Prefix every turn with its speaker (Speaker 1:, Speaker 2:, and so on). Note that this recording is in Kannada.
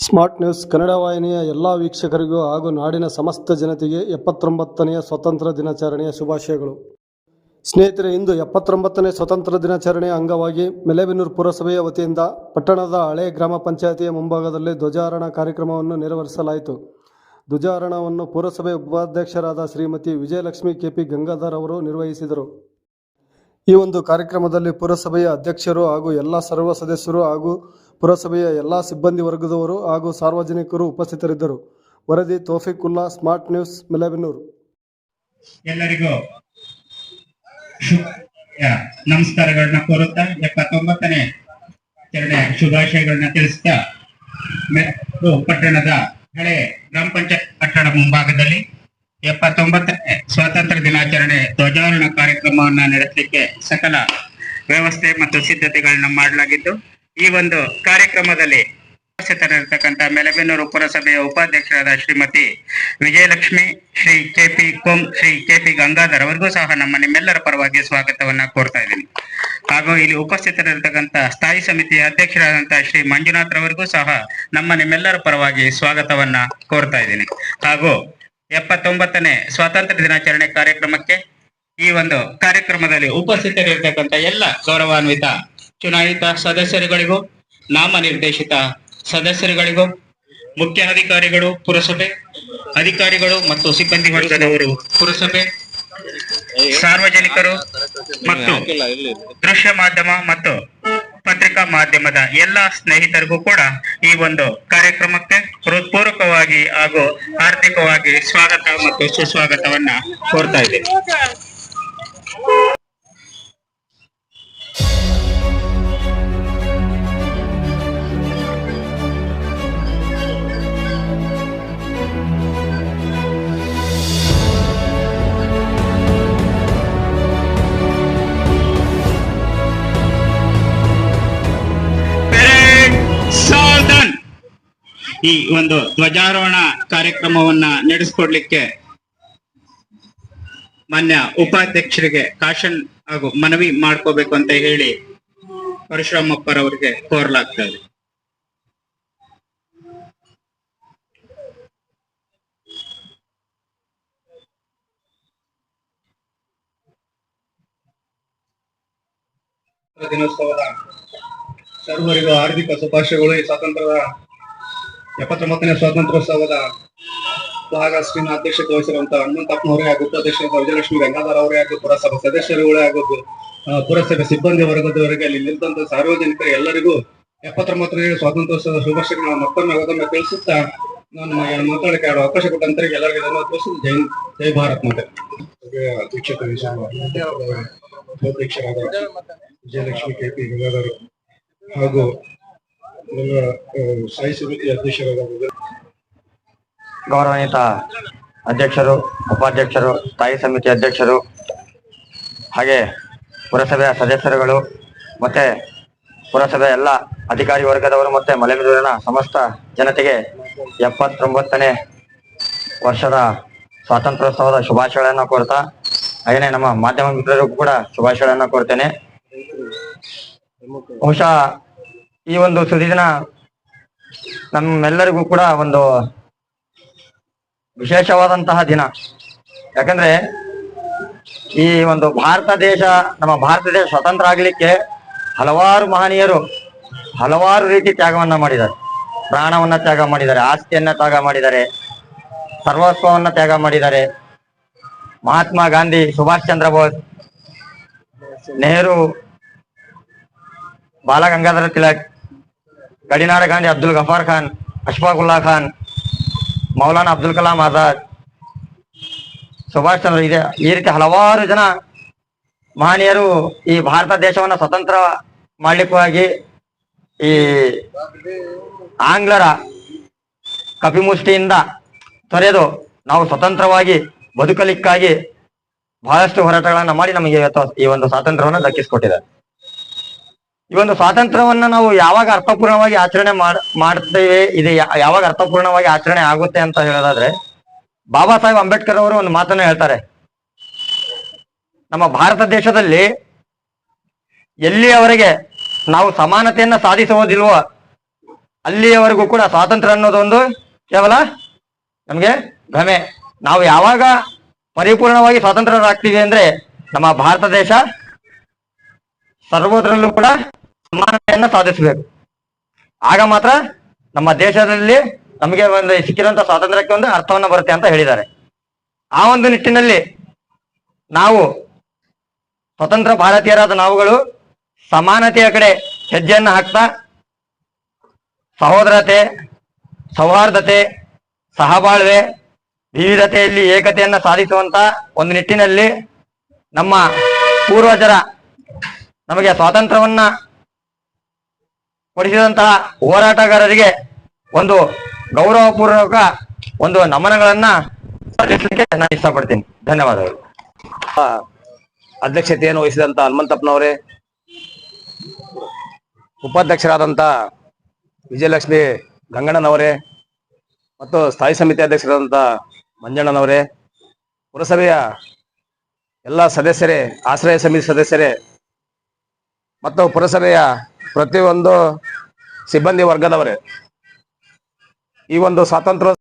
Speaker 1: ಸ್ಮಾರ್ಟ್ ನ್ಯೂಸ್ ಕನ್ನಡ ವಾಹಿನಿಯ ಎಲ್ಲ ವೀಕ್ಷಕರಿಗೂ ಹಾಗೂ ನಾಡಿನ ಸಮಸ್ತ ಜನತೆಗೆ ಎಪ್ಪತ್ತೊಂಬತ್ತನೆಯ ಸ್ವತಂತ್ರ ದಿನಾಚರಣೆಯ ಶುಭಾಶಯಗಳು. ಸ್ನೇಹಿತರೆ, ಇಂದು ಎಪ್ಪತ್ತೊಂಬತ್ತನೇ ಸ್ವತಂತ್ರ ದಿನಾಚರಣೆಯ ಅಂಗವಾಗಿ ಮೆಲೆಬೆನ್ನೂರು ಪುರಸಭೆಯ ವತಿಯಿಂದ ಪಟ್ಟಣದ ಹಳೆ ಗ್ರಾಮ ಪಂಚಾಯತಿಯ ಮುಂಭಾಗದಲ್ಲಿ ಧ್ವಜಾರೋಹಣ ಕಾರ್ಯಕ್ರಮವನ್ನು ನೆರವೇರಿಸಲಾಯಿತು. ಧ್ವಜಾರೋಹಣವನ್ನು ಪುರಸಭೆ ಉಪಾಧ್ಯಕ್ಷರಾದ ಶ್ರೀಮತಿ ವಿಜಯಲಕ್ಷ್ಮಿ ಕೆಪಿ ಗಂಗಾಧರ್ ಅವರು ನಿರ್ವಹಿಸಿದರು. ಈ ಒಂದು ಕಾರ್ಯಕ್ರಮದಲ್ಲಿ ಪುರಸಭೆಯ ಅಧ್ಯಕ್ಷರು ಹಾಗೂ ಎಲ್ಲ ಸರ್ವ ಸದಸ್ಯರು ಹಾಗೂ ಪುರಸಭೆಯ ಎಲ್ಲ ಸಿಬ್ಬಂದಿ ವರ್ಗದವರು ಹಾಗೂ ಸಾರ್ವಜನಿಕರು ಉಪಸ್ಥಿತರಿದ್ದರು. ವರದಿ ತೋಫಿಕುಲ್ಲಾ ಸ್ಮಾರ್ಟ್ ನ್ಯೂಸ್ ಮೆಲೆಬೆನ್ನೂರು
Speaker 2: ಎಲ್ಲರಿಗೂ ನಮಸ್ಕಾರಗಳನ್ನ ಕೋರುತ್ತಾ, ಎಪ್ಪತ್ತೊಂಬತ್ತನೇ ಚರಣೆ ಶುಭಾಶಯಗಳನ್ನ ತಿಳಿಸ್ತಾ ಪಟ್ಟಣದ ಹಳೆ ಗ್ರಾಮ ಪಂಚಾಯತ್ ಕಟ್ಟಡ ಮುಂಭಾಗದಲ್ಲಿ ಎಪ್ಪತ್ತೊಂಬತ್ತನೇ ಸ್ವಾತಂತ್ರ್ಯ ದಿನಾಚರಣೆ ಧ್ವಜಾರೋಹಣ ಕಾರ್ಯಕ್ರಮವನ್ನ ನಡೆಸಲಿಕ್ಕೆ ಸಕಲ ವ್ಯವಸ್ಥೆ ಮತ್ತು ಸಿದ್ಧತೆಗಳನ್ನ ಮಾಡಲಾಗಿದ್ದು ಈ ಒಂದು ಕಾರ್ಯಕ್ರಮದಲ್ಲಿ ಉಪಸ್ಥಿತರಿರ್ತಕ್ಕಂಥ ಮೆಲಬೆನ್ನೂರು ಪುರಸಭೆಯ ಉಪಾಧ್ಯಕ್ಷರಾದ ಶ್ರೀಮತಿ ವಿಜಯಲಕ್ಷ್ಮಿ, ಶ್ರೀ ಕೆಪಿ ಕೋಂ, ಶ್ರೀ ಕೆಪಿ ಗಂಗಾಧರ್ ಅವರಿಗೂ ಸಹ ನಮ್ಮ ನಿಮ್ಮೆಲ್ಲರ ಪರವಾಗಿ ಸ್ವಾಗತವನ್ನ ಕೋರ್ತಾ ಇದ್ದೀನಿ. ಹಾಗೂ ಇಲ್ಲಿ ಉಪಸ್ಥಿತರಿರ್ತಕ್ಕಂಥ ಸ್ಥಾಯಿ ಸಮಿತಿಯ ಅಧ್ಯಕ್ಷರಾದಂತಹ ಶ್ರೀ ಮಂಜುನಾಥ್ ರವರಿಗೂ ಸಹ ನಮ್ಮ ನಿಮ್ಮೆಲ್ಲರ ಪರವಾಗಿ ಸ್ವಾಗತವನ್ನ ಕೋರ್ತಾ ಇದ್ದೀನಿ. ಹಾಗೂ ಎಪ್ಪತ್ತೊಂಬತ್ತನೇ ಸ್ವಾತಂತ್ರ್ಯ ದಿನಾಚರಣೆ ಕಾರ್ಯಕ್ರಮಕ್ಕೆ ಈ ಒಂದು ಕಾರ್ಯಕ್ರಮದಲ್ಲಿ ಉಪಸ್ಥಿತರಿರ್ತಕ್ಕಂಥ ಎಲ್ಲ ಗೌರವಾನ್ವಿತ ಚುನಾಯಿತ ಸದಸ್ಯರುಗಳಿಗೂ ನಾಮನಿರ್ದೇಶಿತ ಸದಸ್ಯರುಗಳಿಗೂ ಮುಖ್ಯ ಅಧಿಕಾರಿಗಳು ಪುರಸಭೆ, ಅಧಿಕಾರಿಗಳು ಮತ್ತು ಸಿಬ್ಬಂದಿ ವರ್ಗದವರು ಪುರಸಭೆ, ಸಾರ್ವಜನಿಕರು ಮತ್ತು ದೃಶ್ಯ ಮಾಧ್ಯಮ ಮತ್ತು ಪತ್ರಿಕಾ ಮಾಧ್ಯಮದ ಎಲ್ಲಾ ಸ್ನೇಹಿತರಿಗೂ ಕೂಡ ಈ ಒಂದು ಕಾರ್ಯಕ್ರಮಕ್ಕೆ ಹೃತ್ಪೂರ್ವಕವಾಗಿ ಹಾಗೂ ಆರ್ಥಿಕವಾಗಿ ಸ್ವಾಗತ ಮತ್ತು ಸುಸ್ವಾಗತವನ್ನ ಕೋರ್ತಾ ಇದ್ದೇನೆ. ಈ ಒಂದು ಧ್ವಜಾರೋಹಣ ಕಾರ್ಯಕ್ರಮವನ್ನ ನಡೆಸಿಕೊಡ್ಲಿಕ್ಕೆ ಮಾನ್ಯ ಉಪಾಧ್ಯಕ್ಷರಿಗೆ ಕಾಶನ್ ಹಾಗೂ ಮನವಿ ಮಾಡ್ಕೋಬೇಕು ಅಂತ ಹೇಳಿ ಪರಶುರಾಮಪ್ಪರವರಿಗೆ ಕೋರಲಾಗ್ತಾ ಇದೆ
Speaker 3: ದಿನೋತ್ಸವದ ಸರ್ವರಿಗೂ ಹಾರ್ದಿಕ ಶುಭಾಶಯಗಳು ಈ ಸ್ವಾತಂತ್ರ್ಯದ ಎಪ್ಪತ್ತೊಂಬತ್ತನೇ ಸ್ವಾತಂತ್ರ್ಯೋತ್ಸವದ ಸ್ಕ್ರೀನ್ ಅಧ್ಯಕ್ಷತೆ ವಹಿಸಿರುವಂತಹ ಹನುಮಂತಪ್ಪನವರೇ ಹಾಗೂ ಅಧ್ಯಕ್ಷ ವಿಜಯಲಕ್ಷ್ಮಿ ಗಂಗಾಧರ್ ಅವರೇ ಹಾಗೂ ಪುರಸಭಾ ಸದಸ್ಯರುಗಳೇ ಹಾಗೂ ಪುರಸಭೆ ಸಿಬ್ಬಂದಿ ವರ್ಗದವರಿಗೆ ಅಲ್ಲಿ ನಿಂತ ಸಾರ್ವಜನಿಕರು ಎಲ್ಲರಿಗೂ ಎಪ್ಪತ್ತೊಂಬತ್ತನೇ ಸ್ವಾತಂತ್ರ್ಯೋತ್ಸವದ ಶುಭಾಶಯಗಳನ್ನು ಮತ್ತೊಮ್ಮೆ ಮತ್ತೊಮ್ಮೆ ತಿಳಿಸುತ್ತಾ ನಾನು ಮಾತಾಡಕ್ಕೆ ಎರಡು ಅವಕಾಶ ಕೊಟ್ಟಂತರಿಗೆ ಎಲ್ಲರಿಗೂ ಧನ್ಯವಾದ ತಿಳಿಸಿ ಜೈ ಜೈ ಭಾರತ್ ಮಾತೆ. ಅಧ್ಯಕ್ಷತೆ ವಿಜಯಲಕ್ಷ್ಮಿ ಕೆ ಪಿ ಗಂಗಾಧರ್ ಹಾಗೂ ಸಮಿತಿ ಅಧ್ಯಕ್ಷರಾದ
Speaker 4: ಗೌರವಾನ್ವಿತ ಅಧ್ಯಕ್ಷರು, ಉಪಾಧ್ಯಕ್ಷರು, ಸ್ಥಾಯಿ ಸಮಿತಿ ಅಧ್ಯಕ್ಷರು, ಹಾಗೆ ಪುರಸಭೆಯ ಸದಸ್ಯರುಗಳು, ಮತ್ತೆ ಪುರಸಭೆ ಎಲ್ಲ ಅಧಿಕಾರಿ ವರ್ಗದವರು ಮತ್ತೆ ಮಲೆಬಿದೂರಿನ ಸಮಸ್ತ ಜನತೆಗೆ ಎಪ್ಪತ್ತೊಂಬತ್ತನೇ ವರ್ಷದ ಸ್ವಾತಂತ್ರ್ಯೋತ್ಸವದ ಶುಭಾಶಯಗಳನ್ನು ಕೋರ್ತಾ ಹಾಗೆಯೇ ನಮ್ಮ ಮಾಧ್ಯಮ ಮಿತ್ರರಿಗೂ ಕೂಡ ಶುಭಾಶಯಗಳನ್ನು ಕೋರ್ತೇನೆ. ಬಹುಶಃ ಈ ಒಂದು ಸುದಿನ ನಮ್ಮೆಲ್ಲರಿಗೂ ಕೂಡ ಒಂದು ವಿಶೇಷವಾದಂತಹ ದಿನ. ಯಾಕಂದ್ರೆ ಈ ಒಂದು ಭಾರತ ದೇಶ, ನಮ್ಮ ಭಾರತ ದೇಶ ಸ್ವತಂತ್ರ ಆಗ್ಲಿಕ್ಕೆ ಹಲವಾರು ಮಹನೀಯರು ಹಲವಾರು ರೀತಿ ತ್ಯಾಗವನ್ನ ಮಾಡಿದ್ದಾರೆ. ಪ್ರಾಣವನ್ನ ತ್ಯಾಗ ಮಾಡಿದ್ದಾರೆ, ಆಸ್ತಿಯನ್ನ ತ್ಯಾಗ ಮಾಡಿದ್ದಾರೆ, ಸರ್ವಸ್ವವನ್ನ ತ್ಯಾಗ ಮಾಡಿದ್ದಾರೆ. ಮಹಾತ್ಮ ಗಾಂಧಿ, ಸುಭಾಷ್ ಚಂದ್ರ ಬೋಸ್, ನೆಹರು, ಬಾಲಗಂಗಾಧರ ತಿಲಕ್ ಗಡಿನಾಡ ಗಾಂಧಿ ಅಬ್ದುಲ್ ಗಫಾರ್ ಖಾನ್, ಅಶ್ಫಾಕುಲ್ಲಾ ಖಾನ್, ಮೌಲಾನಾ ಅಬ್ದುಲ್ ಕಲಾಂ ಆಜಾದ್, ಸುಭಾಷ್ ಚಂದ್ರ, ಇದೆ ಈ ರೀತಿ ಹಲವಾರು ಜನ ಮಹನೀಯರು ಈ ಭಾರತ ದೇಶವನ್ನ ಸ್ವತಂತ್ರ ಮಾಡಲಿಕ್ಕಾಗಿ ಈ ಆಂಗ್ಲರ ಕಪಿಮುಷ್ಟಿಯಿಂದ ತೊರೆದು ನಾವು ಸ್ವತಂತ್ರವಾಗಿ ಬದುಕಲಿಕ್ಕಾಗಿ ಬಹಳಷ್ಟು ಹೋರಾಟಗಳನ್ನ ಮಾಡಿ ನಮಗೆ ಇವತ್ತು ಈ ಒಂದು ಸ್ವಾತಂತ್ರ್ಯವನ್ನ ದಕ್ಕಿಸ್ಕೊಟ್ಟಿದ್ದಾರೆ. ಈ ಒಂದು ಸ್ವಾತಂತ್ರ್ಯವನ್ನ ನಾವು ಯಾವಾಗ ಅರ್ಥಪೂರ್ಣವಾಗಿ ಆಚರಣೆ ಮಾಡ್, ಮಾಡ್ತೇವೆ, ಇದು ಯಾವಾಗ ಅರ್ಥಪೂರ್ಣವಾಗಿ ಆಚರಣೆ ಆಗುತ್ತೆ ಅಂತ ಹೇಳೋದಾದ್ರೆ, ಬಾಬಾ ಸಾಹೇಬ್ ಅಂಬೇಡ್ಕರ್ ಅವರು ಒಂದು ಮಾತನ್ನ ಹೇಳ್ತಾರೆ. ನಮ್ಮ ಭಾರತ ದೇಶದಲ್ಲಿ ಎಲ್ಲಿಯವರೆಗೆ ನಾವು ಸಮಾನತೆಯನ್ನ ಸಾಧಿಸುವುದಿಲ್ವೋ ಅಲ್ಲಿಯವರೆಗೂ ಕೂಡ ಸ್ವಾತಂತ್ರ್ಯ ಅನ್ನೋದೊಂದು ಕೇವಲ ನಮಗೆ ಭ್ರಮೆ. ನಾವು ಯಾವಾಗ ಪರಿಪೂರ್ಣವಾಗಿ ಸ್ವಾತಂತ್ರ್ಯರಾಗ್ತೀವಿ ಅಂದ್ರೆ ನಮ್ಮ ಭಾರತ ದೇಶ ಸರ್ವೋದ್ರಲ್ಲೂ ಕೂಡ ಸಮಾನತೆಯನ್ನ ಸಾಧಿಸಬೇಕು. ಆಗ ಮಾತ್ರ ನಮ್ಮ ದೇಶದಲ್ಲಿ ನಮಗೆ ಒಂದು ಸಿಕ್ಕಿರುವಂತ ಸ್ವಾತಂತ್ರ್ಯಕ್ಕೆ ಒಂದು ಅರ್ಥವನ್ನ ಬರುತ್ತೆ ಅಂತ ಹೇಳಿದ್ದಾರೆ. ಆ ಒಂದು ನಿಟ್ಟಿನಲ್ಲಿ ನಾವು ಸ್ವತಂತ್ರ ಭಾರತೀಯರಾದ ನಾವುಗಳು ಸಮಾನತೆಯ ಕಡೆ ಹೆಜ್ಜೆಯನ್ನು ಹಾಕ್ತಾ ಸಹೋದರತೆ, ಸೌಹಾರ್ದತೆ, ಸಹಬಾಳ್ವೆ, ವಿವಿಧತೆಯಲ್ಲಿ ಏಕತೆಯನ್ನ ಸಾಧಿಸುವಂತ ಒಂದು ನಿಟ್ಟಿನಲ್ಲಿ ನಮ್ಮ ಪೂರ್ವಜರ ನಮಗೆ ಸ್ವಾತಂತ್ರ್ಯವನ್ನ ಕೊಡಿಸಿದಂತಹ ಹೋರಾಟಗಾರರಿಗೆ ಒಂದು ಗೌರವಪೂರ್ವಕ ಒಂದು ನಮನಗಳನ್ನ ಸಲ್ಲಿಸಲಿಕ್ಕೆ ನಾನು ಇಷ್ಟಪಡ್ತೀನಿ. ಧನ್ಯವಾದಗಳು.
Speaker 5: ಅಧ್ಯಕ್ಷತೆಯನ್ನು ವಹಿಸಿದಂತ ಹನುಮಂತಪ್ಪನವರೇ, ಉಪಾಧ್ಯಕ್ಷರಾದಂತ ವಿಜಯಲಕ್ಷ್ಮಿ ಗಂಗಣ್ಣನವರೇ ಮತ್ತು ಸ್ಥಾಯಿ ಸಮಿತಿ ಅಧ್ಯಕ್ಷರಾದಂತ ಮಂಜಣ್ಣನವರೇ, ಪುರಸಭೆಯ ಎಲ್ಲ ಸದಸ್ಯರೇ, ಆಶ್ರಯ ಸಮಿತಿ ಸದಸ್ಯರೇ ಮತ್ತು ಪುರಸಭೆಯ ಪ್ರತಿಯೊಂದು ಸಿಬ್ಬಂದಿ ವರ್ಗದವರೇ. ಈ ಒಂದು ಸ್ವಾತಂತ್ರ್ಯ